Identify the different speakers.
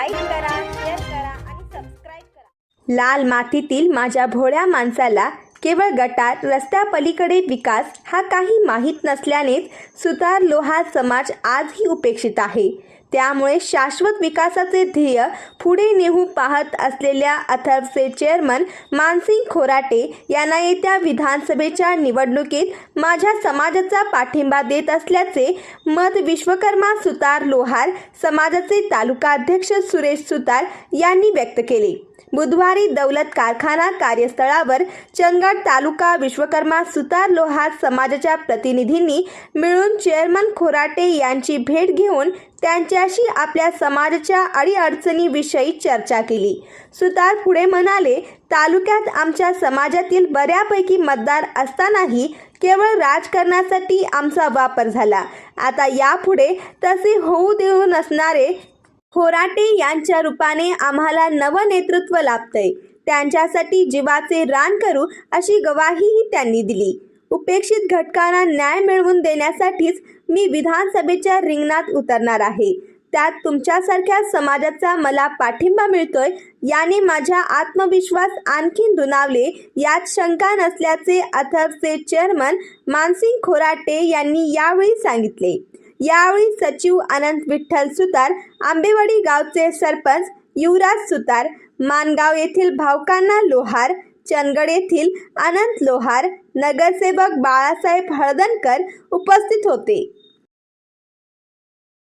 Speaker 1: Like करा share करा आणि सबस्क्राईब करा. लाल मातीतील माझ्या भोळ्या माणसाला केवळ गटार रस्त्यापलीकडे विकास हा काही माहीत नसल्यानेच सुतार लोहार समाज आजही उपेक्षित आहे. त्यामुळे शाश्वत विकासाचे ध्येय पुढे नेऊ पाहत असलेल्या अथर्वचे चेअरमन मानसिंग खोराटे यांना येत्या विधानसभेच्या निवडणुकीत माझ्या समाजाचा पाठिंबा देत असल्याचे मत विश्वकर्मा सुतार लोहार समाजाचे तालुकाध्यक्ष सुरेश सुतार यांनी व्यक्त केले. बुधवारी दौलत कारखाना कार्यस्थळावर चंदगड तालुका विश्वकर्मा सुतार लोहार समाजाच्या प्रतिनिधींनी मिळून चेअरमन खोराटे यांची भेट घेऊन त्यांच्याशी आपल्या समाजाच्या अडीअडचणीविषयी चर्चा केली. सुतार पुढे म्हणाले तालुक्यात आमच्या समाजातील बऱ्यापैकी मतदार असतानाही केवळ राजकारणासाठी आमचा वापर झाला. आता यापुढे तसे होऊ देऊ नसणारे खोराटे यांच्या रूपाने आम्हाला नवं नेतृत्व लाभतंय. त्यांच्यासाठी जीवाचे रान करू अशी गवाहीही त्यांनी दिली. उपेक्षित घटकांना न्याय मिळवून देण्यासाठीच मी विधानसभेच्या रिंगणात उतरणार आहे. त्यात तुमच्यासारख्या समाजाचा मला पाठिंबा मिळतोय याने माझा आत्मविश्वास आणखीन दुनावले यात शंका नसल्याचे अथर्वचे चेअरमन मानसिंग खोराटे यांनी यावेळी सांगितले. यावेळी सचिव अनंत विठ्ठल सुतार आंबेवाडी गावचे सरपंच युवराज सुतार मानगाव येथील भावकांना लोहार चंदगड येथील अनंत लोहार नगरसेवक बाळासाहेब हळदणकर उपस्थित होते.